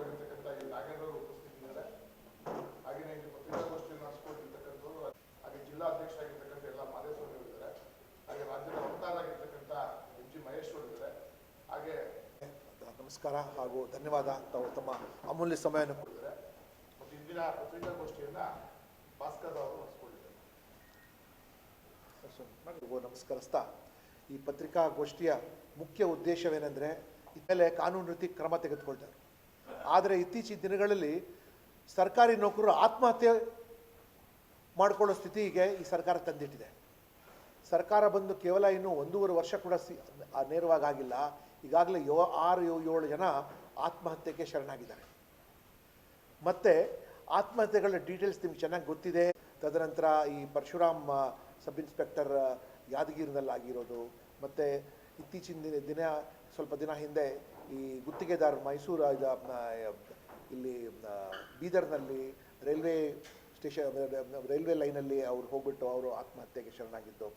ಆಗಿರ್ತಕ್ಕಂಥ ಈ ನಾಗೇಂದ್ರ ಅವರು ಉಪಸ್ಥಿತಿದ್ದಾರೆ ಹಾಗೆಯೇ ಇಲ್ಲಿ ಪತ್ರಿಕಾಗೋಷ್ಠಿಯನ್ನು ನಡೆಸಿಕೊಟ್ಟಿರ್ತಕ್ಕಂಥವ್ರು ಹಾಗೆ ಜಿಲ್ಲಾ ಅಧ್ಯಕ್ಷರಾಗಿರ್ತಕ್ಕಂಥ ಎಲ್ಲ ಮಾದೇಶ್ವರ ಇದ್ದಾರೆ ಹಾಗೆ ರಾಜ್ಯದ ವಕ್ತಾರರಾಗಿರ್ತಕ್ಕಂಥ ಎಂ ಜಿ ಮಹೇಶ್ವರ್ ಇದ್ದಾರೆ ಹಾಗೆ ನಮಸ್ಕಾರ ಹಾಗೂ ಧನ್ಯವಾದ ತಾವು ತಮ್ಮ ಅಮೂಲ್ಯ ಸಮಯವನ್ನು ಕೊಟ್ಟಿದ್ದಾರೆ. ಮತ್ತು ಇಂದಿನ ಪತ್ರಿಕಾಗೋಷ್ಠಿಯನ್ನ ಭಾಸ್ಕರ್ ಅವರು ನಡೆಸಿಕೊಂಡಿದ್ದಾರೆ. ನಮಸ್ಕರಿಸ್ತಾ. ಈ ಪತ್ರಿಕಾಗೋಷ್ಠಿಯ ಮುಖ್ಯ ಉದ್ದೇಶವೇನೆಂದರೆ ಇದ್ಮೇಲೆ ಕಾನೂನು ರೀತಿ ಕ್ರಮ ತೆಗೆದುಕೊಳ್ತಾರೆ. ಆದರೆ ಇತ್ತೀಚಿನ ದಿನಗಳಲ್ಲಿ ಸರ್ಕಾರಿ ನೌಕರರು ಆತ್ಮಹತ್ಯೆ ಮಾಡಿಕೊಳ್ಳೋ ಸ್ಥಿತಿಗೆ ಈ ಸರ್ಕಾರ ತಂದಿಟ್ಟಿದೆ. ಸರ್ಕಾರ ಬಂದು ಕೇವಲ ಇನ್ನು ಒಂದೂವರೆ ವರ್ಷ ಕೂಡ ಸಿ ನೇರವಾಗಿ ಆಗಿಲ್ಲ. ಈಗಾಗಲೇ ಯೋ, ಆರು ಏಳು ಜನ ಆತ್ಮಹತ್ಯೆಗೆ ಶರಣಾಗಿದ್ದಾರೆ. ಮತ್ತು ಆತ್ಮಹತ್ಯೆಗಳ ಡೀಟೇಲ್ಸ್ ನಿಮ್ಗೆ ಚೆನ್ನಾಗಿ ಗೊತ್ತಿದೆ. ತದನಂತರ ಈ ಪರಶುರಾಮ್ ಸಬ್ ಇನ್ಸ್ಪೆಕ್ಟರ್ ಯಾದಗಿರಿನಲ್ಲಿ ಆಗಿರೋದು ಮತ್ತು ಇತ್ತೀಚಿನ ದಿನ, ಸ್ವಲ್ಪ ದಿನ ಹಿಂದೆ ಈ ಗುತ್ತಿಗೆದಾರ ಮೈಸೂರು ಇಲ್ಲಿ ಬೀದರ್ನಲ್ಲಿ ರೈಲ್ವೆ ಸ್ಟೇಷನ್ ರೈಲ್ವೆ ಲೈನಲ್ಲಿ ಅವ್ರು ಹೋಗ್ಬಿಟ್ಟು ಅವರು ಆತ್ಮಹತ್ಯೆಗೆ ಶರಣಾಗಿದ್ದು.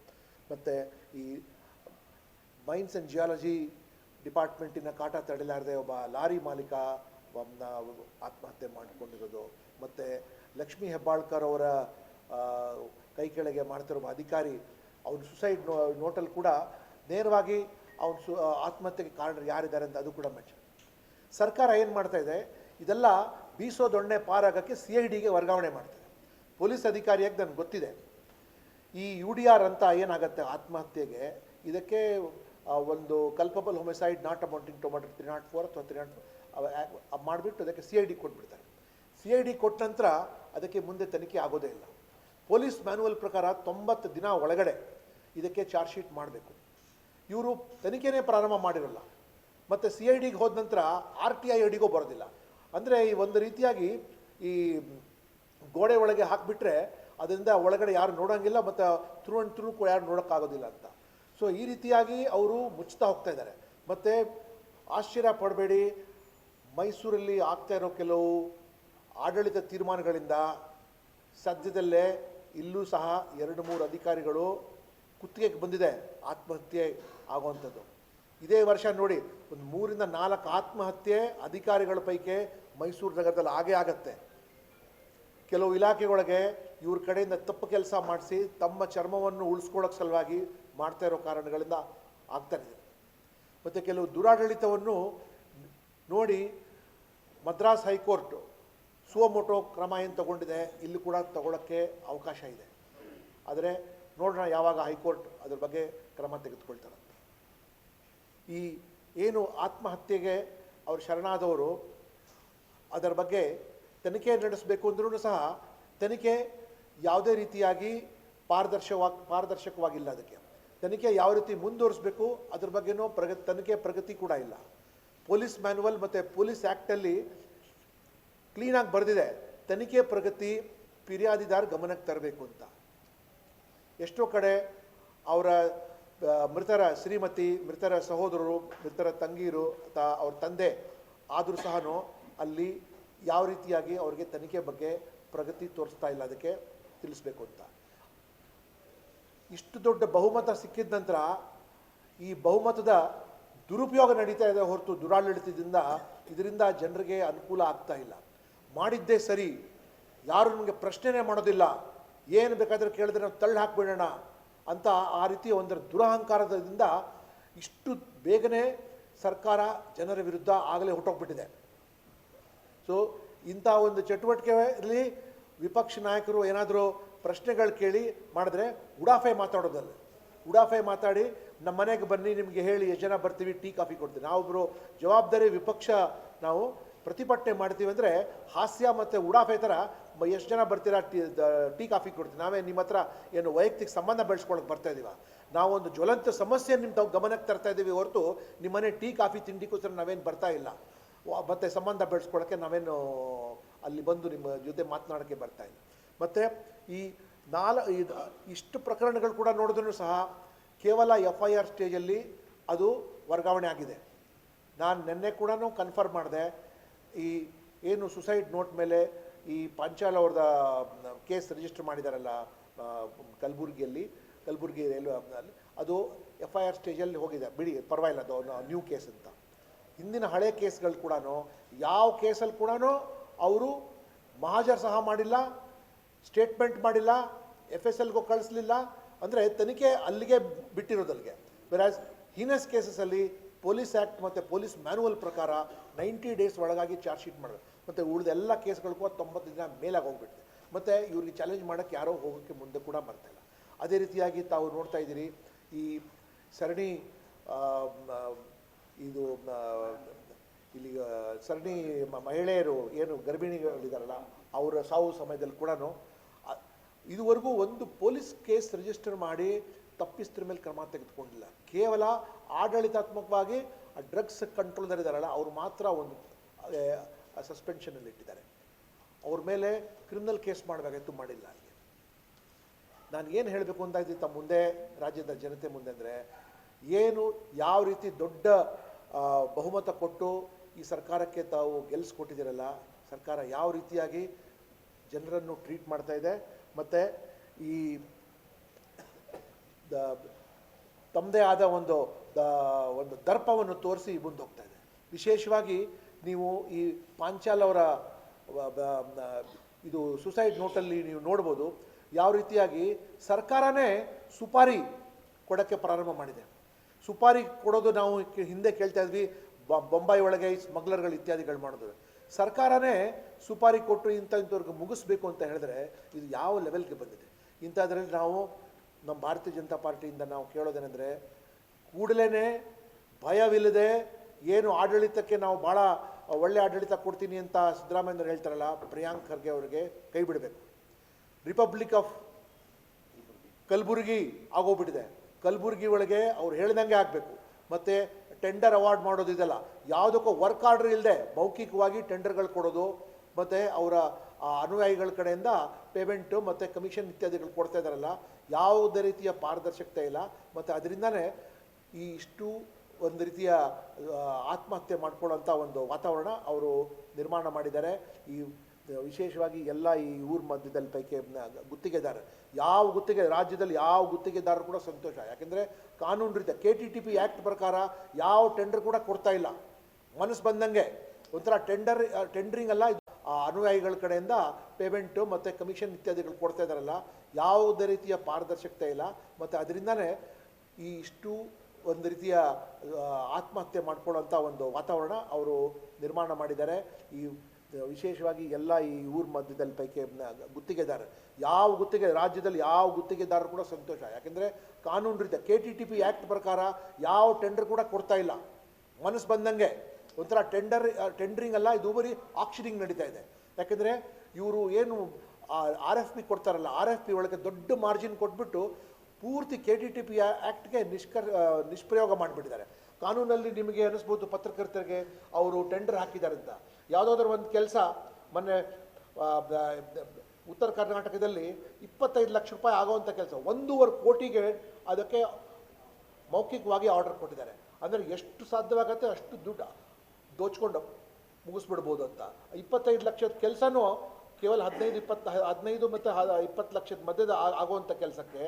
ಮತ್ತು ಈ ಮೈನ್ಸ್ ಆ್ಯಂಡ್ ಜಿಯಾಲಜಿ ಡಿಪಾರ್ಟ್ಮೆಂಟಿನ ಕಾಟ ತಡೆಲಾರದೆ ಒಬ್ಬ ಲಾರಿ ಮಾಲೀಕ ಆತ್ಮಹತ್ಯೆ ಮಾಡಿಕೊಂಡಿರೋದು. ಮತ್ತು ಲಕ್ಷ್ಮೀ ಹೆಬ್ಬಾಳ್ಕರ್ ಅವರ ಕೈ ಕೆಳಗೆ ಮಾಡ್ತಿರೋ ಅಧಿಕಾರಿ, ಅವ್ರ ಸುಸೈಡ್ ನೋಟಲ್ಲಿ ಕೂಡ ನೇರವಾಗಿ ಅವನು ಸು ಆತ್ಮಹತ್ಯೆಗೆ ಕಾರಣ ಯಾರಿದ್ದಾರೆ ಅಂತ ಅದು ಕೂಡ ಮೆಚ್ಚು ಸರ್ಕಾರ ಏನು ಮಾಡ್ತಾ ಇದೆ? ಇದೆಲ್ಲ ಬೀಸೋ ದೊಣ್ಣೆ ಪಾರಾಗಕ್ಕೆ ಸಿ ಐ ಡಿಗೆ ವರ್ಗಾವಣೆ ಮಾಡ್ತಾರೆ ಪೊಲೀಸ್ ಅಧಿಕಾರಿಯಾಗಿ ನನಗೆ ಗೊತ್ತಿದೆ? ಈ ಯು ಡಿ ಆರ್ ಅಂತ ಏನಾಗುತ್ತೆ ಆತ್ಮಹತ್ಯೆಗೆ? ಇದಕ್ಕೆ ಒಂದು culpable homicide not amounting to murder three nought four ಅಥವಾ ತ್ರೀ ನಾಟ್ ಮಾಡಿಬಿಟ್ಟು ಅದಕ್ಕೆ ಸಿ ಐ ಡಿ ಕೊಟ್ಬಿಡ್ತಾರೆ. ಸಿ ಐ ಡಿ ಕೊಟ್ಟ ನಂತರ ಅದಕ್ಕೆ ಮುಂದೆ ತನಿಖೆ ಆಗೋದೇ ಇಲ್ಲ. ಪೊಲೀಸ್ ಮ್ಯಾನುವಲ್ ಪ್ರಕಾರ ತೊಂಬತ್ತು ದಿನ ಒಳಗಡೆ ಇದಕ್ಕೆ ಚಾರ್ಜ್ ಶೀಟ್ ಮಾಡಬೇಕು. ಇವರು ತನಿಖೆನೇ ಪ್ರಾರಂಭ ಮಾಡಿರಲ್ಲ. ಮತ್ತು ಸಿ ಐ ಡಿಗೆ ಹೋದ ನಂತರ ಆರ್ ಟಿ ಐ ಡಿಗೂ ಬರೋದಿಲ್ಲ. ಅಂದರೆ ಈ ಒಂದು ರೀತಿಯಾಗಿ ಈ ಗೋಡೆ ಒಳಗೆ ಹಾಕಿಬಿಟ್ರೆ ಅದರಿಂದ ಒಳಗಡೆ ಯಾರು ನೋಡೋಂಗಿಲ್ಲ ಮತ್ತು ಥ್ರೂ ಆ್ಯಂಡ್ ಥ್ರೂ ಯಾರು ನೋಡೋಕ್ಕಾಗೋದಿಲ್ಲ ಅಂತ. ಸೊ ಈ ರೀತಿಯಾಗಿ ಅವರು ಮುಚ್ಚುತ್ತಾ ಹೋಗ್ತಾ ಇದ್ದಾರೆ. ಮತ್ತು ಆಶ್ಚರ್ಯ ಪಡಬೇಡಿ. ಮೈಸೂರಲ್ಲಿ ಆಗ್ತಾ ಇರೋ ಕೆಲವು ಆಡಳಿತ ತೀರ್ಮಾನಗಳಿಂದ ಸದ್ಯದಲ್ಲೇ ಇಲ್ಲೂ ಸಹ ಎರಡು ಮೂರು ಅಧಿಕಾರಿಗಳು ಕುತ್ತಿಗೆಗೆ ಬಂದಿದೆ, ಆತ್ಮಹತ್ಯೆ ಆಗುವಂಥದ್ದು. ಇದೇ ವರ್ಷ ನೋಡಿ, ಒಂದು ಮೂರಿಂದ ನಾಲ್ಕು ಆತ್ಮಹತ್ಯೆ ಅಧಿಕಾರಿಗಳ ಪೈಕಿ ಮೈಸೂರು ನಗರದಲ್ಲಿ ಆಗೇ ಆಗತ್ತೆ. ಕೆಲವು ಇಲಾಖೆಗಳಿಗೆ ಇವ್ರ ಕಡೆಯಿಂದ ತಪ್ಪು ಕೆಲಸ ಮಾಡಿಸಿ, ತಮ್ಮ ಚರ್ಮವನ್ನು ಉಳಿಸ್ಕೊಳ್ಳೋಕೆ ಸಲುವಾಗಿ ಮಾಡ್ತಾ ಇರೋ ಕಾರಣಗಳಿಂದ ಆಗ್ತಾ ಇದೆ. ಮತ್ತು ಕೆಲವು ದುರಾಡಳಿತವನ್ನು ನೋಡಿ, ಮದ್ರಾಸ್ ಹೈಕೋರ್ಟ್ ಸುವಮೋಟೋ ಕ್ರಮ ಏನು ತಗೊಂಡಿದೆ, ಇಲ್ಲಿ ಕೂಡ ತಗೊಳ್ಳೋಕ್ಕೆ ಅವಕಾಶ ಇದೆ. ಆದರೆ ನೋಡೋಣ ಯಾವಾಗ ಹೈಕೋರ್ಟ್ ಅದ್ರ ಬಗ್ಗೆ ಕ್ರಮ ತೆಗೆದುಕೊಳ್ತಾರಂತ ಈ ಏನು ಆತ್ಮಹತ್ಯೆಗೆ ಅವರು ಶರಣಾದವರು, ಅದರ ಬಗ್ಗೆ ತನಿಖೆ ನಡೆಸಬೇಕು ಅಂದ್ರೂ ಸಹ ತನಿಖೆ ಯಾವುದೇ ರೀತಿಯಾಗಿ ಪಾರದರ್ಶವಾಗಿ ಪಾರದರ್ಶಕವಾಗಿಲ್ಲ ಅದಕ್ಕೆ. ತನಿಖೆ ಯಾವ ರೀತಿ ಮುಂದುವರಿಸಬೇಕು ಅದ್ರ ಬಗ್ಗೆನೂ ಪ್ರಗತಿ ತನಿಖೆ ಪ್ರಗತಿ ಕೂಡ ಇಲ್ಲ. ಪೊಲೀಸ್ ಮ್ಯಾನುವಲ್ ಮತ್ತು ಪೊಲೀಸ್ ಆ್ಯಕ್ಟಲ್ಲಿ ಕ್ಲೀನಾಗಿ ಬರೆದಿದೆ. ತನಿಖೆ ಪ್ರಗತಿ ಫಿರ್ಯಾದಿದಾರ್ ಗಮನಕ್ಕೆ ತರಬೇಕು ಅಂತ. ಎಷ್ಟೋ ಕಡೆ ಅವರ ಮೃತರ ಶ್ರೀಮತಿ, ಮೃತರ ಸಹೋದರರು, ಮೃತರ ತಂಗೀರು ಅಥವಾ ಅವ್ರ ತಂದೆ ಆದರೂ ಸಹ ಅಲ್ಲಿ ಯಾವ ರೀತಿಯಾಗಿ ಅವ್ರಿಗೆ ತನಿಖೆ ಬಗ್ಗೆ ಪ್ರಗತಿ ತೋರಿಸ್ತಾ ಇಲ್ಲ ಅದಕ್ಕೆ ತಿಳಿಸ್ಬೇಕು ಅಂತ. ಇಷ್ಟು ದೊಡ್ಡ ಬಹುಮತ ಸಿಕ್ಕಿದ ನಂತರ ಈ ಬಹುಮತದ ದುರುಪಯೋಗ ನಡೀತಾ ಇದೆ ಹೊರತು ದುರಾಡಳಿತದಿಂದ ಇದರಿಂದ ಜನರಿಗೆ ಅನುಕೂಲ ಆಗ್ತಾ ಇಲ್ಲ. ಮಾಡಿದ್ದೇ ಸರಿ, ಯಾರು ನಮಗೆ ಪ್ರಶ್ನೆನೇ ಮಾಡೋದಿಲ್ಲ. ಏನು ಬೇಕಾದರೂ ಕೇಳಿದ್ರೆ ನಾವು ತಳ್ಳಿ ಹಾಕ್ಬಿಡೋಣ ಅಂತ ಆ ರೀತಿ ಒಂದರ ದುರಹಂಕಾರದಿಂದ ಇಷ್ಟು ಬೇಗನೆ ಸರ್ಕಾರ ಜನರ ವಿರುದ್ಧ ಆಗಲೇ ಹೊಟ್ಟೋಗ್ಬಿಟ್ಟಿದೆ. ಸೊ ಇಂಥ ಒಂದು ಚಟುವಟಿಕೆಯಲ್ಲಿ ವಿಪಕ್ಷ ನಾಯಕರು ಏನಾದರೂ ಪ್ರಶ್ನೆಗಳು ಕೇಳಿ ಮಾಡಿದ್ರೆ ಉಡಾಫೆ ಮಾತಾಡೋದಲ್ಲ. ಉಡಾಫೆ ಮಾತಾಡಿ, ನಮ್ಮ ಮನೆಗೆ ಬನ್ನಿ, ನಿಮಗೆ ಹೇಳಿ ಎಷ್ಟು ಜನ ಬರ್ತೀವಿ, ಟೀ, ಕಾಫಿ ಕೊಡ್ತೀವಿ. ನಾವೊಬ್ಬರು ಜವಾಬ್ದಾರಿ ವಿಪಕ್ಷ ನಾವು ಪ್ರತಿಭಟನೆ ಮಾಡ್ತೀವಿ ಅಂದರೆ ಹಾಸ್ಯ ಮತ್ತು ಉಡಾಫೆ ಥರ ಎಷ್ಟು ಜನ ಬರ್ತೀರಾ? ಟೀ ಟೀ ಕಾಫಿ ಕೊಡ್ತೀವಿ. ನಾವೇ ನಿಮ್ಮ ಹತ್ರ ಏನು ವೈಯಕ್ತಿಕ ಸಂಬಂಧ ಬೆಳೆಸ್ಕೊಳಕ್ಕೆ ಬರ್ತಾ ಇದೀವ. ನಾವೊಂದು ಜ್ವಲಂತ ಸಮಸ್ಯೆ ನಿಮ್ಮ ತಾವು ಗಮನಕ್ಕೆ ತರ್ತಾ ಇದ್ದೀವಿ ಹೊರತು ನಿಮ್ಮ ಮನೆ ಟೀ ಕಾಫಿ ತಿಂಡಿಗೋಸ್ಕರ ನಾವೇನು ಬರ್ತಾ ಇಲ್ಲ. ಮತ್ತು ಮತ್ತೆ ಸಂಬಂಧ ಬೆಳೆಸ್ಕೊಳ್ಳೋಕ್ಕೆ ನಾವೇನು ಅಲ್ಲಿ ಬಂದು ನಿಮ್ಮ ಜೊತೆ ಮಾತನಾಡೋಕ್ಕೆ ಬರ್ತಾ ಇಲ್ಲ. ಮತ್ತು ಈ ನಾಲ್ ಇದು ಇಷ್ಟು ಪ್ರಕರಣಗಳು ಕೂಡ ನೋಡಿದ್ರು ಸಹ ಕೇವಲ ಎಫ್ ಐ ಆರ್ ಸ್ಟೇಜಲ್ಲಿ ಅದು ವರ್ಗಾವಣೆ ಆಗಿದೆ. ನಾನು ನಿನ್ನೆ ಕೂಡ ಕನ್ಫರ್ಮ್ ಮಾಡಿದೆ. ಈ ಏನು ಸುಸೈಡ್ ನೋಟ್ ಮೇಲೆ ಈ ಪಾಂಚಾಲ್ ಅವ್ರದ ಕೇಸ್ ರಿಜಿಸ್ಟರ್ ಮಾಡಿದಾರಲ್ಲ ಕಲ್ಬುರ್ಗಿಯಲ್ಲಿ, ಕಲಬುರಗಿ ರೈಲ್ವೆ ಅಲ್ಲಿ ಅದು ಎಫ್ ಐ ಆರ್ ಸ್ಟೇಜಲ್ಲಿ ಹೋಗಿದೆ. ಬಿಡಿ, ಪರವಾಗಿಲ್ಲ, ಅದು ನ್ಯೂ ಕೇಸ್ ಅಂತ. ಹಿಂದಿನ ಹಳೆ ಕೇಸ್ಗಳು ಕೂಡ ಯಾವ ಕೇಸಲ್ಲಿ ಕೂಡ ಅವರು ಮಹಾಜರ್ ಸಹ ಮಾಡಿಲ್ಲ ಸ್ಟೇಟ್ಮೆಂಟ್ ಮಾಡಿಲ್ಲ ಎಫ್ ಎಸ್ ಎಲ್ಗೂ ಕಳಿಸ್ಲಿಲ್ಲ, ಅಂದರೆ ತನಿಖೆ ಅಲ್ಲಿಗೆ ಬಿಟ್ಟಿರೋದಲ್ಲಿಗೆ ವೆರಾಸ್ ಹೀನಸ್ ಕೇಸಸಲ್ಲಿ ಪೊಲೀಸ್ ಆ್ಯಕ್ಟ್ ಮತ್ತು ಪೊಲೀಸ್ ಮ್ಯಾನುವಲ್ ಪ್ರಕಾರ ನೈಂಟಿ ಡೇಸ್ ಒಳಗಾಗಿ ಚಾರ್ಜ್ ಶೀಟ್ ಮಾಡಬೇಕು ಮತ್ತು ಉಳಿದ ಎಲ್ಲ ಕೇಸ್ಗಳಿಗೂ ತೊಂಬತ್ತು ದಿನ ಮೇಲಾಗಿ ಹೋಗ್ಬಿಟ್ಟಿದೆ ಮತ್ತು ಇವ್ರಿಗೆ ಚಾಲೆಂಜ್ ಮಾಡೋಕ್ಕೆ ಯಾರೋ ಹೋಗೋಕ್ಕೆ ಮುಂದೆ ಕೂಡ ಬರ್ತಾಯಿಲ್ಲ ಅದೇ ರೀತಿಯಾಗಿ ತಾವು ನೋಡ್ತಾ ಇದ್ದೀರಿ, ಈ ಸರಣಿ ಇದು ಇಲ್ಲಿ ಸರಣಿ ಮಹಿಳೆಯರು ಏನು ಗರ್ಭಿಣಿಗಳಿದಾರಲ್ಲ, ಅವರ ಸಾವು ಸಮಯದಲ್ಲಿ ಕೂಡ ಇದುವರೆಗೂ ಒಂದು ಪೊಲೀಸ್ ಕೇಸ್ ರಿಜಿಸ್ಟರ್ ಮಾಡಿ ತಪ್ಪಿಸ್ತ್ರ ಮೇಲೆ ಕ್ರಮ ತೆಗೆದುಕೊಂಡಿಲ್ಲ. ಕೇವಲ ಆಡಳಿತಾತ್ಮಕವಾಗಿ ಆ ಡ್ರಗ್ಸ್ ಕಂಟ್ರೋಲ್ದರ್ ಇದ್ದಾರಲ್ಲ, ಅವ್ರು ಮಾತ್ರ ಒಂದು ಸಸ್ಪೆನ್ಷನಲ್ಲಿ ಇಟ್ಟಿದ್ದಾರೆ. ಅವ್ರ ಮೇಲೆ ಕ್ರಿಮಿನಲ್ ಕೇಸ್ ಮಾಡಬೇಕಾಯ್ತು ಮಾಡಿಲ್ಲ ಅಲ್ಲಿ ನಾನು ಏನು ಹೇಳಬೇಕು ಅಂತ ಇದ್ದೀನಿ ತಮ್ಮ ಮುಂದೆ, ರಾಜ್ಯದ ಜನತೆ ಮುಂದೆ ಅಂದರೆ, ಏನು ಯಾವ ರೀತಿ ದೊಡ್ಡ ಬಹುಮತ ಕೊಟ್ಟು ಈ ಸರ್ಕಾರಕ್ಕೆ ತಾವು ಗೆಲ್ಲಿಸ್ಕೊಟ್ಟಿದ್ದೀರಲ್ಲ ಸರ್ಕಾರ ಯಾವ ರೀತಿಯಾಗಿ ಜನರನ್ನು ಟ್ರೀಟ್ ಮಾಡ್ತಾ ಇದೆ, ಮತ್ತು ಈ ತಮ್ಮದೇ ಆದ ಒಂದು ದ- ಒಂದು ದರ್ಪವನ್ನು ತೋರಿಸಿ ಮುಂದೆ ಹೋಗ್ತಾ ಇದೆ. ವಿಶೇಷವಾಗಿ ನೀವು ಈ ಪಾಂಚಾಲ್ ಅವರ ಇದು ಸುಸೈಡ್ ನೋಟಲ್ಲಿ ನೀವು ನೋಡ್ಬೋದು, ಯಾವ ರೀತಿಯಾಗಿ ಸರ್ಕಾರನೇ ಸುಪಾರಿ ಕೊಡೋಕ್ಕೆ ಪ್ರಾರಂಭ ಮಾಡಿದೆ. ಸುಪಾರಿ ಕೊಡೋದು ನಾವು ಹಿಂದೆ ಕೇಳ್ತಾ ಇದ್ವಿ ಬೊಂಬಾಯಿ ಒಳಗೆ ಸ್ಮಗ್ಲರ್ಗಳು ಇತ್ಯಾದಿಗಳು ಮಾಡಿದ್ರು ಸರ್ಕಾರನೇ ಸುಪಾರಿ ಕೊಟ್ಟು ಇಂಥ ಇಂಥವ್ರಿಗೆ ಮುಗಿಸ್ಬೇಕು ಅಂತ ಹೇಳಿದ್ರೆ ಇದು ಯಾವ ಲೆವೆಲ್ಗೆ ಬಂದಿದೆ. ಇಂಥದ್ರಲ್ಲಿ ನಾವು ನಮ್ಮ ಭಾರತೀಯ ಜನತಾ ಪಾರ್ಟಿಯಿಂದ ನಾವು ಕೇಳೋದೇನೆಂದರೆ ಕೂಡಲೇ ಭಯವಿಲ್ಲದೆ ಏನು ಆಡಳಿತಕ್ಕೆ ನಾವು ಭಾಳ ಒಳ್ಳೆ ಆಡಳಿತ ಕೊಡ್ತೀನಿ ಅಂತ ಸಿದ್ದರಾಮಯ್ಯವ್ರು ಹೇಳ್ತಾರಲ್ಲ, ಪ್ರಿಯಾಂಕ್ ಖರ್ಗೆ ಅವರಿಗೆ ಕೈ ಬಿಡಬೇಕು. ರಿಪಬ್ಲಿಕ್ ಆಫ್ ಕಲಬುರಗಿ ಆಗೋಗ್ಬಿಟ್ಟಿದೆ. ಕಲಬುರಗಿ ಒಳಗೆ ಅವ್ರು ಹೇಳ್ದಂಗೆ ಆಗಬೇಕು. ಮತ್ತು ಟೆಂಡರ್ ಅವಾರ್ಡ್ ಮಾಡೋದು ಇದೆಲ್ಲ. ಯಾವುದಕ್ಕೂ ವರ್ಕ್ ಆರ್ಡರ್ ಇಲ್ಲದೆ ಮೌಖಿಕವಾಗಿ ಟೆಂಡರ್ಗಳು ಕೊಡೋದು, ಮತ್ತು ಅವರ ಅನುಯಾಯಿಗಳ ಕಡೆಯಿಂದ ಪೇಮೆಂಟು ಮತ್ತು ಕಮಿಷನ್ ಇತ್ಯಾದಿಗಳು ಕೊಡ್ತಾ ಇದ್ದಾರಲ್ಲ ಯಾವುದೇ ರೀತಿಯ ಪಾರದರ್ಶಕತೆ ಇಲ್ಲ. ಮತ್ತು ಅದರಿಂದನೇ ಈ ಇಷ್ಟು ಒಂದು ರೀತಿಯ ಆತ್ಮಹತ್ಯೆ ಮಾಡ್ಕೊಳ್ಳೋಂಥ ಒಂದು ವಾತಾವರಣ ಅವರು ನಿರ್ಮಾಣ ಮಾಡಿದ್ದಾರೆ. ಈ ವಿಶೇಷವಾಗಿ ಎಲ್ಲ ಈ ಊರ ಮಧ್ಯದಲ್ಲಿ ಪೈಕಿ ಗುತ್ತಿಗೆದಾರ. ಯಾವ ಗುತ್ತಿಗೆ, ರಾಜ್ಯದಲ್ಲಿ ಯಾವ ಗುತ್ತಿಗೆದಾರರು ಕೂಡ ಸಂತೋಷ. ಯಾಕೆಂದರೆ ಕಾನೂನು ರೀತಿಯ K T T P act ಪ್ರಕಾರ ಯಾವ ಟೆಂಡರ್ ಕೂಡ ಕೊಡ್ತಾ ಇಲ್ಲ. ಮನಸ್ಸು ಬಂದಂಗೆ ಒಂಥರ ಟೆಂಡರ್ ಟೆಂಡರಿಂಗ್ ಅಲ್ಲ ಆ ಅನುಯಾಯಿಗಳ ಕಡೆಯಿಂದ ಪೇಮೆಂಟು ಮತ್ತು ಕಮಿಷನ್ ಇತ್ಯಾದಿಗಳು ಕೊಡ್ತಾ ಇದ್ದಾರಲ್ಲ, ಯಾವುದೇ ರೀತಿಯ ಪಾರದರ್ಶಕತೆ ಇಲ್ಲ. ಮತ್ತು ಅದರಿಂದನೇ ಈ ಇಷ್ಟು ಒಂದು ರೀತಿಯ ಆತ್ಮಹತ್ಯೆ ಮಾಡ್ಕೊಳ್ಳೋಂಥ ಒಂದು ವಾತಾವರಣ ಅವರು ನಿರ್ಮಾಣ ಮಾಡಿದ್ದಾರೆ. ಈ ವಿಶೇಷವಾಗಿ ಎಲ್ಲ ಈ ಊರ ಮಧ್ಯದಲ್ಲಿ ಪೈಕಿ ಗುತ್ತಿಗೆದಾರ ಯಾವ ಗುತ್ತಿಗೆ, ರಾಜ್ಯದಲ್ಲಿ ಯಾವ ಗುತ್ತಿಗೆದಾರರು ಕೂಡ ಸಂತೋಷ. ಯಾಕೆಂದರೆ ಕಾನೂನು ರೀತಿಯ K T T P act ಪ್ರಕಾರ ಯಾವ ಟೆಂಡರ್ ಕೂಡ ಕೊಡ್ತಾ ಇಲ್ಲ. ಮನಸ್ಸು ಬಂದಂಗೆ. ಒಂಥರ ಟೆಂಡರ್ ಟೆಂಡರಿಂಗ್ ಅಲ್ಲ, ಇದು ಬರೀ ಆಕ್ಷನಿಂಗ್ ನಡೀತಾ ಇದೆ. ಯಾಕೆಂದರೆ ಇವರು ಏನು ಆರ್ ಎಫ್ ಪಿ ಕೊಡ್ತಾರಲ್ಲ, ಆರ್ ಎಫ್ ಪಿ ಒಳಗೆ ದೊಡ್ಡ ಮಾರ್ಜಿನ್ ಕೊಟ್ಬಿಟ್ಟು ಪೂರ್ತಿ ಕೆ ಟಿ ಟಿ ಪಿ ಆ್ಯಕ್ಟ್ಗೆ ನಿಷ್ಕರ್ ನಿಷ್ಪ್ರಯೋಗ ಮಾಡಿಬಿಟ್ಟಿದ್ದಾರೆ. ಕಾನೂನಲ್ಲಿ ನಿಮಗೆ ಅನಿಸ್ಬೋದು ಪತ್ರಕರ್ತರಿಗೆ ಅವರು ಟೆಂಡರ್ ಹಾಕಿದ್ದಾರೆ ಅಂತ. ಯಾವುದಾದ್ರು ಒಂದು ಕೆಲಸ, ಮೊನ್ನೆ ಉತ್ತರ ಕರ್ನಾಟಕದಲ್ಲಿ ಇಪ್ಪತ್ತೈದು ಲಕ್ಷ ರೂಪಾಯಿ ಆಗೋವಂಥ ಕೆಲಸ, ಒಂದೂವರೆ ಕೋಟಿಗೆ ಅದಕ್ಕೆ ಮೌಖಿಕವಾಗಿ ಆರ್ಡರ್ ಕೊಟ್ಟಿದ್ದಾರೆ. ಅಂದರೆ ಎಷ್ಟು ಸಾಧ್ಯವಾಗತ್ತೆ ಅಷ್ಟು ದುಡ್ಡು. ದೋಚ್ಕೊಂಡು ಮುಗಿಸ್ಬಿಡ್ಬೋದು ಅಂತ. ಇಪ್ಪತ್ತೈದು ಲಕ್ಷದ ಕೆಲಸನೂ ಕೇವಲ ಹದಿನೈದು ಇಪ್ಪತ್ತು ಹದಿನೈದು ಮತ್ತು ಇಪ್ಪತ್ತು ಲಕ್ಷದ ಮಧ್ಯದ ಆಗುವಂಥ ಕೆಲಸಕ್ಕೆ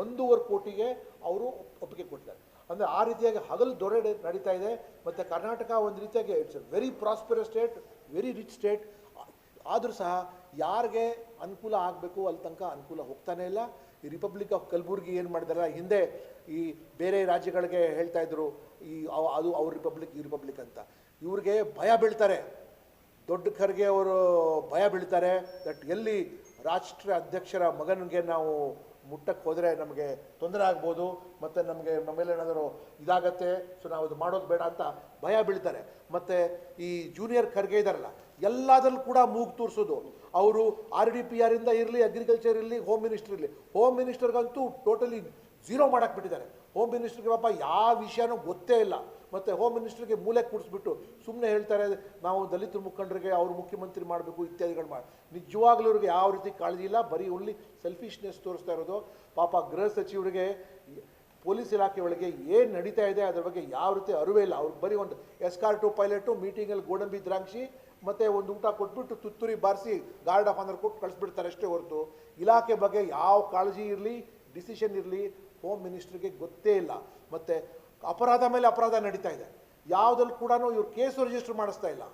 ಒಂದೂವರೆ ಕೋಟಿಗೆ ಅವರು ಒಪ್ಪಿಗೆ ಕೊಟ್ಟಿದ್ದಾರೆ ಅಂದರೆ ಆ ರೀತಿಯಾಗಿ ಹಗಲು ದೊರೆ ನಡೀತಾ ಇದೆ. ಮತ್ತು ಕರ್ನಾಟಕ ಒಂದು ರೀತಿಯಾಗಿ it's a very prosperous state very rich state ಆದರೂ ಸಹ ಯಾರಿಗೆ ಅನುಕೂಲ ಆಗಬೇಕು ಅಲ್ಲಿ ತನಕ ಅನುಕೂಲ ಹೋಗ್ತಾನೆ ಇಲ್ಲ. ಈ ರಿಪಬ್ಲಿಕ್ ಆಫ್ ಕಲಬುರ್ಗಿ ಏನು ಮಾಡಿದಾರೆ ಹಿಂದೆ ಈ ಬೇರೆ ರಾಜ್ಯಗಳಿಗೆ ಹೇಳ್ತಾ ಇದ್ರು, ಈ ಅದು ಅವ್ರ ರಿಪಬ್ಲಿಕ್ ಈ ರಿಪಬ್ಲಿಕ್ ಅಂತ. ಇವ್ರಿಗೆ ಭಯ ಬೀಳ್ತಾರೆ. ದೊಡ್ಡ ಖರ್ಗೆ ಅವರು ಭಯ ಬೀಳ್ತಾರೆ. ದಟ್ ಎಲ್ಲಿ ರಾಷ್ಟ್ರ ಅಧ್ಯಕ್ಷರ ಮಗನಿಗೆ ನಾವು ಮುಟ್ಟಕ್ಕೆ ಹೋದರೆ ನಮಗೆ ತೊಂದರೆ ಆಗ್ಬೋದು, ಮತ್ತು ನಮಗೆ ನಮ್ಮೇಲೆ ಏನಾದರೂ ಇದಾಗತ್ತೆ ಸೊ ನಾವು ಅದು ಮಾಡೋದು ಬೇಡ ಅಂತ ಭಯ ಬೀಳ್ತಾರೆ. ಮತ್ತು ಈ ಜೂನಿಯರ್ ಖರ್ಗೆ ಇದ್ದಾರಲ್ಲ ಎಲ್ಲದರಲ್ಲೂ ಕೂಡ ಮೂಗು ತೋರಿಸೋದು. ಅವರು ಆರ್ ಡಿ ಪಿ ಆರಿಂದ ಇರಲಿ ಅಗ್ರಿಕಲ್ಚರ್ ಇರಲಿ ಹೋಮ್ ಮಿನಿಸ್ಟರ್ ಇರಲಿ ಹೋಮ್ ಮಿನಿಸ್ಟರ್ಗಂತೂ ಟೋಟಲಿ ಜೀರೋ ಮಾಡಕ್ಕೆ ಬಿಟ್ಟಿದ್ದಾರೆ. ಹೋಮ್ ಮಿನಿಸ್ಟರ್ಗೆ ಪಾಪ ಯಾವ ವಿಷಯನೂ ಗೊತ್ತೇ ಇಲ್ಲ. ಮತ್ತು ಹೋಮ್ ಮಿನಿಸ್ಟ್ರಿಗೆ ಮೂಲೆ ಕೂಡಿಸ್ಬಿಟ್ಟು ಸುಮ್ಮನೆ ಹೇಳ್ತಾರೆ, ನಾವು ದಲಿತ ಮುಖಂಡರಿಗೆ ಅವರು ಮುಖ್ಯಮಂತ್ರಿ ಮಾಡಬೇಕು ಇತ್ಯಾದಿಗಳು ಮಾಡಿ ನಿಜವಾಗ್ಲೂ ಅವ್ರಿಗೆ ಯಾವ ರೀತಿ ಕಾಳಜಿ ಇಲ್ಲ, ಬರೀ ಓನ್ಲಿ ಸೆಲ್ಫಿಶ್ನೆಸ್ ತೋರಿಸ್ತಾ ಇರೋದು. ಪಾಪ ಗೃಹ ಸಚಿವರಿಗೆ, ಪೊಲೀಸ್ ಇಲಾಖೆ ಒಳಗೆ ಏನು ನಡೀತಾ ಇದೆ ಅದರ ಬಗ್ಗೆ ಯಾವ ರೀತಿ ಅರಿವೇ ಇಲ್ಲ. ಅವ್ರಿಗೆ ಬರೀ ಒಂದು ಎಸ್ಕಾರ್ಟು ಪೈಲಟು ಮೀಟಿಂಗಲ್ಲಿ ಗೋಡಂಬಿ ದ್ರಾಕ್ಷಿ ಮತ್ತು ಒಂದು ಊಟ ಕೊಟ್ಬಿಟ್ಟು ತುತ್ತೂರಿ ಬಾರಿಸಿ ಗಾರ್ಡ್ ಆಫ್ ಆನರ್ ಕೊಟ್ಟು ಕಳಿಸ್ಬಿಡ್ತಾರೆ ಅಷ್ಟೇ ಹೊರತು. ಇಲಾಖೆ ಬಗ್ಗೆ ಯಾವ ಕಾಳಜಿ ಇರಲಿ ಡಿಸಿಷನ್ ಇರಲಿ ಹೋಮ್ ಮಿನಿಸ್ಟ್ರಿಗೆ ಗೊತ್ತೇ ಇಲ್ಲ. ಮತ್ತು ಅಪರಾಧ ಮೇಲೆ ಅಪರಾಧ ನಡೀತಾ ಇದೆ. ಯಾವುದ್ರಲ್ಲಿ ಕೂಡ ಇವ್ರು ಕೇಸು ರಿಜಿಸ್ಟರ್ ಮಾಡಿಸ್ತಾ ಇಲ್ಲ.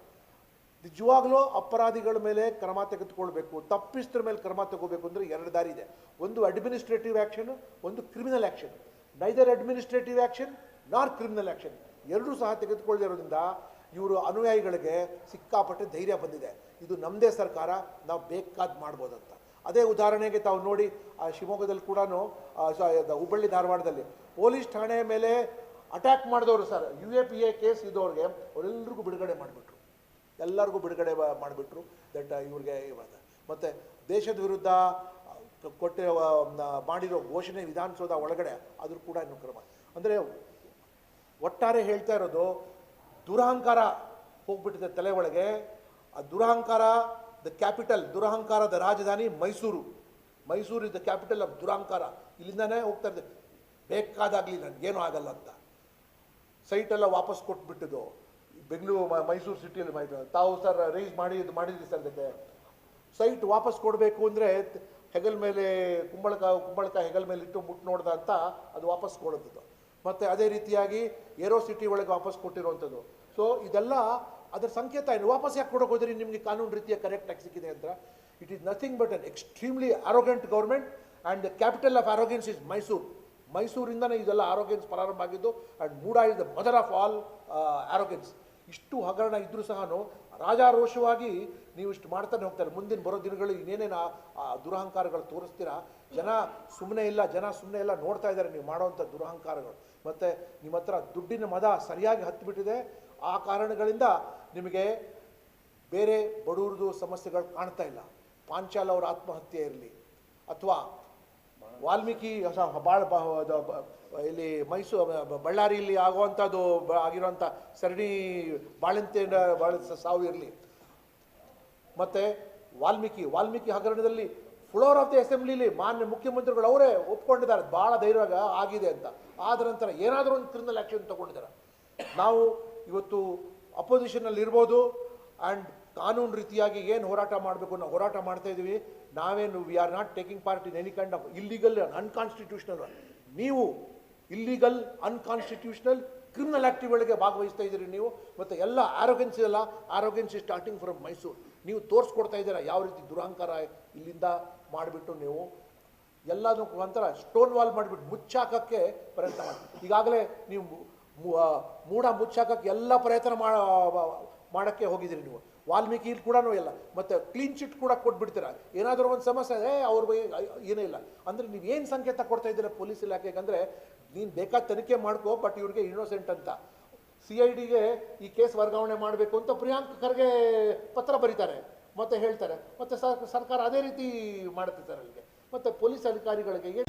ನಿಜವಾಗ್ಲೂ ಅಪರಾಧಿಗಳ ಮೇಲೆ ಕ್ರಮ ತೆಗೆದುಕೊಳ್ಬೇಕು, ತಪ್ಪಿಸ್ತರ ಮೇಲೆ ಕ್ರಮ ತಗೋಬೇಕು ಅಂದರೆ ಎರಡು ದಾರಿ ಇದೆ. ಒಂದು ಅಡ್ಮಿನಿಸ್ಟ್ರೇಟಿವ್ ಆ್ಯಕ್ಷನ್ ಒಂದು criminal action neither administrative action nor criminal action ಎರಡೂ ಸಹ ತೆಗೆದುಕೊಳ್ಳದಿರೋದ್ರಿಂದ ಇವರು ಅನುಯಾಯಿಗಳಿಗೆ ಸಿಕ್ಕಾಪಟ್ಟೆ ಧೈರ್ಯ ಬಂದಿದೆ. ಇದು ನಮ್ಮದೇ ಸರ್ಕಾರ, ನಾವು ಬೇಕಾದ ಮಾಡ್ಬೋದಂತ. ಅದೇ ಉದಾಹರಣೆಗೆ ತಾವು ನೋಡಿ ಶಿವಮೊಗ್ಗದಲ್ಲಿ ಕೂಡ ಹುಬ್ಬಳ್ಳಿ ಧಾರವಾಡದಲ್ಲಿ ಪೊಲೀಸ್ ಠಾಣೆ ಮೇಲೆ ಅಟ್ಯಾಕ್ ಮಾಡಿದವರು sir U A P A case ಇದ್ದವ್ರಿಗೆ ಅವರೆಲ್ಲರಿಗೂ ಬಿಡುಗಡೆ ಮಾಡಿಬಿಟ್ರು. ಎಲ್ಲರಿಗೂ ಬಿಡುಗಡೆ ಮಾಡಿಬಿಟ್ರು. ದಟ್ ಇವ್ರಿಗೆ ಇವಾಗ ಮತ್ತು ದೇಶದ ವಿರುದ್ಧ ಕೊಟ್ಟಿರೋ ಮಾಡಿರೋ ಘೋಷಣೆ ವಿಧಾನಸೌಧ ಒಳಗಡೆ ಅದ್ರ ಕೂಡ ಇನ್ನು ಕ್ರಮ. ಅಂದರೆ ಒಟ್ಟಾರೆ ಹೇಳ್ತಾ ಇರೋದು, ದುರಹಂಕಾರ ಹೋಗ್ಬಿಟ್ಟಿದೆ ತಲೆ ಒಳಗೆ. ಆ ದುರಹಂಕಾರ ದ ಕ್ಯಾಪಿಟಲ್ ದುರಹಂಕಾರದ ರಾಜಧಾನಿ Mysuru. Mysuru is the capital of ದುರಹಂಕಾರ. ಇಲ್ಲಿಂದನೇ ಹೋಗ್ತಾ ಇದ್ದೆ ಬೇಕಾದಾಗಲಿ ನನಗೇನು ಆಗಲ್ಲ ಅಂತ. ಸೈಟ್ ಎಲ್ಲ ವಾಪಸ್ ಕೊಟ್ಬಿಟ್ಟಿದ್ದು. ಬೆಂಗಳೂರು ಮೈಸೂರು ಸಿಟಿಯಲ್ಲಿ ತಾವು ಸರ್ ರೈಸ್ ಮಾಡಿ, ಇದು ಮಾಡಿದ್ರಿ ಸರ್ ಅದಕ್ಕೆ. ಸೈಟ್ ವಾಪಸ್ ಕೊಡಬೇಕು ಅಂದರೆ ಹೆಗಲ್ ಮೇಲೆ ಕುಂಬಳಕ ಕುಂಬಳಕ ಹೆಗಲ್ ಮೇಲೆ ಇಟ್ಟು ಮುಟ್ಟು ನೋಡ್ದ ಅಂತ ಅದು ವಾಪಸ್ ಕೊಡೋದು ಮತ್ತು ಅದೇ ರೀತಿಯಾಗಿ ಏರೋ ಸಿಟಿ ಒಳಗೆ ವಾಪಸ್ ಕೊಟ್ಟಿರುವಂಥದ್ದು. ಸೊ ಇದೆಲ್ಲ ಅದರ ಸಂಕೇತ ಏನು? ವಾಪಸ್ ಯಾಕೆ ಕೊಡೋಕೆ ಹೋದ್ರಿ? ನಿಮಗೆ ಕಾನೂನು ರೀತಿಯ ಕರೆಕ್ಟ್ ಆಗಿ ಸಿಕ್ಕಿದೆ ಅಂತ. It is nothing but an extremely arrogant government and the capital of arrogance is Mysuru ಮೈಸೂರಿಂದನೇ ಇದೆಲ್ಲ ಆರೋಗ್ಯನ್ಸ್ ಪ್ರಾರಂಭ ಆಗಿದ್ದು and MUDA is the mother of all arrogance ಇಷ್ಟು ಹಗರಣ ಇದ್ದರೂ ಸಹ ರಾಜಾರೋಷವಾಗಿ ನೀವು ಇಷ್ಟು ಮಾಡ್ತಾನೆ ಹೋಗ್ತಾರೆ. ಮುಂದಿನ ಬರೋ ದಿನಗಳು ಇನ್ನೇನೇನು ಆ- ದುರಹಂಕಾರಗಳು ತೋರಿಸ್ತೀರಾ? ಜನ ಸುಮ್ಮನೆ ಇಲ್ಲ, ಜನ ಸುಮ್ಮನೆ ಎಲ್ಲ ನೋಡ್ತಾ ಇದ್ದಾರೆ ನೀವು ಮಾಡೋವಂಥ ದುರಹಂಕಾರಗಳು. ಮತ್ತು ನಿಮ್ಮ ಹತ್ರ ದುಡ್ಡಿನ ಮದ ಸರಿಯಾಗಿ ಹತ್ತಿಬಿಟ್ಟಿದೆ ಆ ಕಾರಣಗಳಿಂದ ನಿಮಗೆ ಬೇರೆ ಬಡವ್ರದ್ದು ಸಮಸ್ಯೆಗಳು ಕಾಣ್ತಾ ಇಲ್ಲ. ಪಾಂಚಾಲ್ ಅವರ ಆತ್ಮಹತ್ಯೆ ಇರಲಿ. ಅಥವಾ ವಾಲ್ಮೀಕಿ ಭಾಳ ಇಲ್ಲಿ ಮೈಸೂರು ಬಳ್ಳಾರಿಯಲ್ಲಿ ಆಗುವಂಥದ್ದು ಆಗಿರುವಂಥ ಸರಣಿ ಬಾಳಂತೆ ಬಾಳ ಸಾವು ಇರಲಿ. ಮತ್ತು ವಾಲ್ಮೀಕಿ ವಾಲ್ಮೀಕಿ ಹಗರಣದಲ್ಲಿ ಫ್ಲೋರ್ ಆಫ್ ದಿ ಅಸೆಂಬ್ಲಿಲಿ ಮಾನ್ಯ ಮುಖ್ಯಮಂತ್ರಿಗಳು ಅವರೇ ಒಪ್ಕೊಂಡಿದ್ದಾರೆ. ಭಾಳ ಧೈರ್ಯ ಆಗಿದೆ ಅಂತ. ಆದ ನಂತರ ಏನಾದರೂ ಒಂದು ಕ್ರಿಮಿನಲ್ ಆ್ಯಕ್ಷನ್ ತೊಗೊಂಡಿದ್ದಾರೆ. ನಾವು ಇವತ್ತು ಅಪೋಸಿಷನಲ್ಲಿ ಇರ್ಬೋದು ಆ್ಯಂಡ್ ಕಾನೂನು ರೀತಿಯಾಗಿ ಏನು ಹೋರಾಟ ಮಾಡಬೇಕು ನಾವು ಹೋರಾಟ ಮಾಡ್ತಾ ಇದ್ದೀವಿ ನಾವೇನು we are not taking part in any kind of illegal unconstitutional ನೀವು ಇಲ್ಲಿಗಲ್ ಅನ್ಕಾನ್ಸ್ಟಿಟ್ಯೂಷನಲ್ ಕ್ರಿಮಿನಲ್ ಆ್ಯಕ್ಟಿವ್ಗಳಿಗೆ ಭಾಗವಹಿಸ್ತಾ ಇದ್ದೀರಿ ನೀವು. ಮತ್ತು ಎಲ್ಲ ಆರೋಗ್ಯನ್ಸ್ ಎಲ್ಲ ಆರೋಗ್ಯನ್ಸ್ ಸ್ಟಾರ್ಟಿಂಗ್ ಫ್ರಮ್ ಮೈಸೂರು ನೀವು ತೋರಿಸ್ಕೊಡ್ತಾ ಇದ್ದೀರಾ ಯಾವ ರೀತಿ ದುರಹಂಕಾರ ಇಲ್ಲಿಂದ ಮಾಡಿಬಿಟ್ಟು ನೀವು. ಎಲ್ಲದೂ ಒಂಥರ ಸ್ಟೋನ್ ವಾಲ್ ಮಾಡಿಬಿಟ್ಟು ಮುಚ್ಚಾಕಕ್ಕೆ ಪ್ರಯತ್ನ ಮಾಡಿ ಈಗಾಗಲೇ ನೀವು ಮೂಢ ಮುಚ್ಚಾಕಕ್ಕೆ ಎಲ್ಲ ಪ್ರಯತ್ನ ಮಾಡೋಕ್ಕೆ ಹೋಗಿದ್ದೀರಿ ನೀವು. ವಾಲ್ಮೀಕಿ ಕೂಡ ಇಲ್ಲ. ಮತ್ತು ಕ್ಲೀನ್ ಚಿಟ್ ಕೂಡ ಕೊಟ್ಬಿಡ್ತೀರಾ? ಏನಾದರೂ ಒಂದು ಸಮಸ್ಯೆ ಏ, ಅವ್ರ ಏನೇ ಇಲ್ಲ. ಅಂದರೆ ನೀವು ಏನು ಸಂಕೇತ ಕೊಡ್ತಾ ಇದ್ದೀರಾ ಪೊಲೀಸ್ ಇಲಾಖೆಗೆ ಅಂದರೆ, ನೀನು ಬೇಕಾದ ತನಿಖೆ ಮಾಡ್ಕೋ ಬಟ್ ಇವ್ರಿಗೆ ಇನ್ನೋಸೆಂಟ್ ಅಂತ. ಸಿ ಐ ಡಿಗೆ ಈ ಕೇಸ್ ವರ್ಗಾವಣೆ ಮಾಡಬೇಕು ಅಂತ ಪ್ರಿಯಾಂಕ್ ಖರ್ಗೆ ಪತ್ರ ಬರೀತಾರೆ, ಮತ್ತೆ ಹೇಳ್ತಾರೆ. ಮತ್ತೆ ಸರ್- ಸರ್ಕಾರ ಅದೇ ರೀತಿ ಮಾಡುತ್ತಿದ್ದಾರೆ ಅಲ್ಲಿಗೆ. ಮತ್ತು ಪೊಲೀಸ್ ಅಧಿಕಾರಿಗಳಿಗೆ